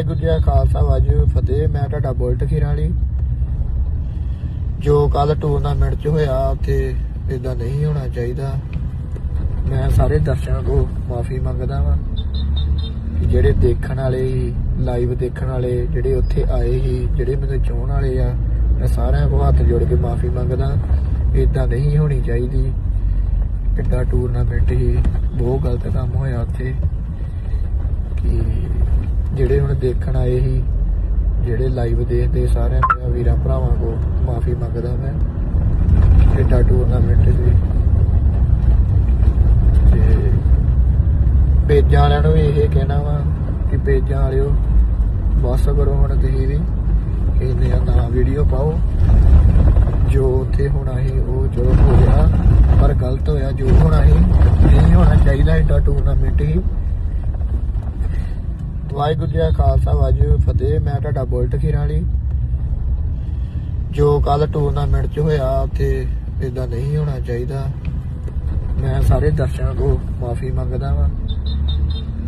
ਵਾਹਿਗੁਰੂ ਜੀ ਕਾ ਖਾਲਸਾ, ਵਾਹਿਗੁਰੂ ਫਤਿਹ। ਮੈਂ ਤੁਹਾਡਾ ਬੁਲਟ ਖੀਰਾਂ ਜੋ ਕੱਲ ਟੂਰਨਾਮੈਂਟ 'ਚ ਹੋਇਆ, ਉੱਥੇ ਇਦਾਂ ਨਹੀਂ ਹੋਣਾ ਚਾਹੀਦਾ। ਮੈਂ ਸਾਰੇ ਦਰਸ਼ਕਾਂ ਤੋਂ ਮਾਫੀ ਮੰਗਦਾ ਵਾਂ ਜਿਹੜੇ ਦੇਖਣ ਵਾਲੇ ਹੀ ਲਾਈਵ ਦੇਖਣ ਵਾਲੇ, ਜਿਹੜੇ ਉੱਥੇ ਆਏ ਸੀ, ਜਿਹੜੇ ਮੈਨੂੰ ਚਾਹਣ ਵਾਲੇ ਆ, ਮੈਂ ਸਾਰਿਆਂ ਕੋਲ ਹੱਥ ਜੋੜ ਕੇ ਮਾਫੀ ਮੰਗਦਾ। ਇਦਾਂ ਨਹੀਂ ਹੋਣੀ ਚਾਹੀਦੀ। ਕਿੱਡਾ ਟੂਰਨਾਮੈਂਟ ਸੀ, ਬਹੁਤ ਗਲਤ ਕੰਮ ਹੋਇਆ ਉੱਥੇ। ਜਿਹੜੇ ਹੁਣ ਦੇਖਣ ਆਏ ਸੀ, ਜਿਹੜੇ ਲਾਈਵ ਦੇਖਦੇ ਸਾਰਿਆਂ ਮੇਰੇ ਵੀਰਾਂ ਭਰਾਵਾਂ ਕੋ ਮਾਫੀ ਮੰਗਦਾ ਮੈਂ ਕਿੱਡਾ ਟੂਰਨਾਮੈਂਟ ਸੀ ਤੇ ਪੇਜਾਂ ਵਾਲਿਆਂ ਨੂੰ ਇਹ ਕਹਿਣਾ ਵਾ ਕਿ ਪੇਜਾਂ ਵਾਲਿਓ, ਬਸ ਕਰੋ ਹੁਣ ਤੁਸੀਂ ਵੀ ਕਹਿੰਦੇ ਨਾ ਵੀਡੀਓ ਪਾਓ। ਜੋ ਉੱਥੇ ਹੋਣਾ ਸੀ, ਉਹ ਚਲੋ ਹੋ ਗਿਆ, ਪਰ ਗਲਤ ਹੋਇਆ, ਜੋ ਹੋਣਾ ਸੀ, ਨਹੀਂ ਹੋਣਾ ਚਾਹੀਦਾ ਏਡਾ ਟੂਰਨਾਮੈਂਟ ਹੀ। ਵਾਹਿਗੁਰੂ ਜੀ ਕਾ ਖਾਲਸਾ, ਵਾਹਿਗੁਰੂ ਫਤਿਹ। ਮੈਂ ਤੁਹਾਡਾ ਬੁਲਟ ਖੀਰਾਂ ਵਾਲੀ, ਜੋ ਕੱਲ ਟੂਰਨਾਮੈਂਟ 'ਚ ਹੋਇਆ, ਉੱਥੇ ਇਦਾਂ ਨਹੀਂ ਹੋਣਾ ਚਾਹੀਦਾ। ਮੈਂ ਸਾਰੇ ਦਰਸ਼ਕਾਂ ਤੋਂ ਮਾਫੀ ਮੰਗਦਾ ਵਾਂ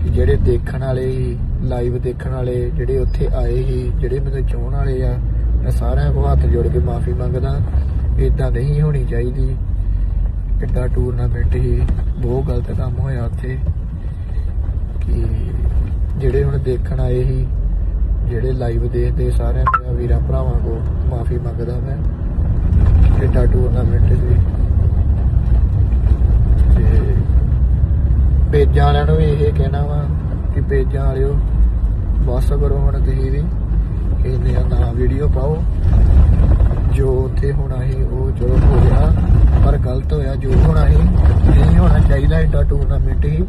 ਕਿ ਜਿਹੜੇ ਦੇਖਣ ਵਾਲੇ ਹੀ ਲਾਈਵ ਦੇਖਣ ਵਾਲੇ, ਜਿਹੜੇ ਉੱਥੇ ਆਏ ਸੀ, ਜਿਹੜੇ ਮੈਨੂੰ ਚਾਹਣ ਵਾਲੇ ਆ, ਮੈਂ ਸਾਰਿਆਂ ਕੋਲ ਹੱਥ ਜੋੜ ਕੇ ਮਾਫੀ ਮੰਗਦਾ। ਇਦਾਂ ਨਹੀਂ ਹੋਣੀ ਚਾਹੀਦੀ। ਕਿੱਡਾ ਟੂਰਨਾਮੈਂਟ ਸੀ, ਬਹੁਤ ਗਲਤ ਕੰਮ ਹੋਇਆ ਉੱਥੇ। ਜਿਹੜੇ ਹੁਣ ਦੇਖਣ ਆਏ ਸੀ, ਜਿਹੜੇ ਲਾਈਵ ਦੇਖਦੇ ਸਾਰਿਆਂ ਮੇਰੇ ਵੀਰਾਂ ਭਰਾਵਾਂ ਕੋ ਮਾਫੀ ਮੰਗਦਾ ਮੈਂ ਕਿੱਡਾ ਟੂਰਨਾਮੈਂਟ ਸੀ ਤੇ ਪੇਜਾਂ ਵਾਲਿਆਂ ਨੂੰ ਵੀ ਇਹ ਕਹਿਣਾ ਵਾ ਕਿ ਪੇਜਾਂ ਵਾਲਿਓ, ਬਸ ਕਰੋ ਹੁਣ ਤੁਸੀਂ ਵੀ ਕਹਿੰਦੇ ਆ ਨਾ ਵੀਡੀਓ ਪਾਓ। ਜੋ ਉੱਥੇ ਹੋਣਾ ਸੀ, ਉਹ ਚਲੋ ਹੋ ਗਿਆ, ਪਰ ਗਲਤ ਹੋਇਆ, ਜੋ ਹੋਣਾ ਸੀ, ਨਹੀਂ ਹੋਣਾ ਚਾਹੀਦਾ ਏਡਾ ਟੂਰਨਾਮੈਂਟ ਹੀ।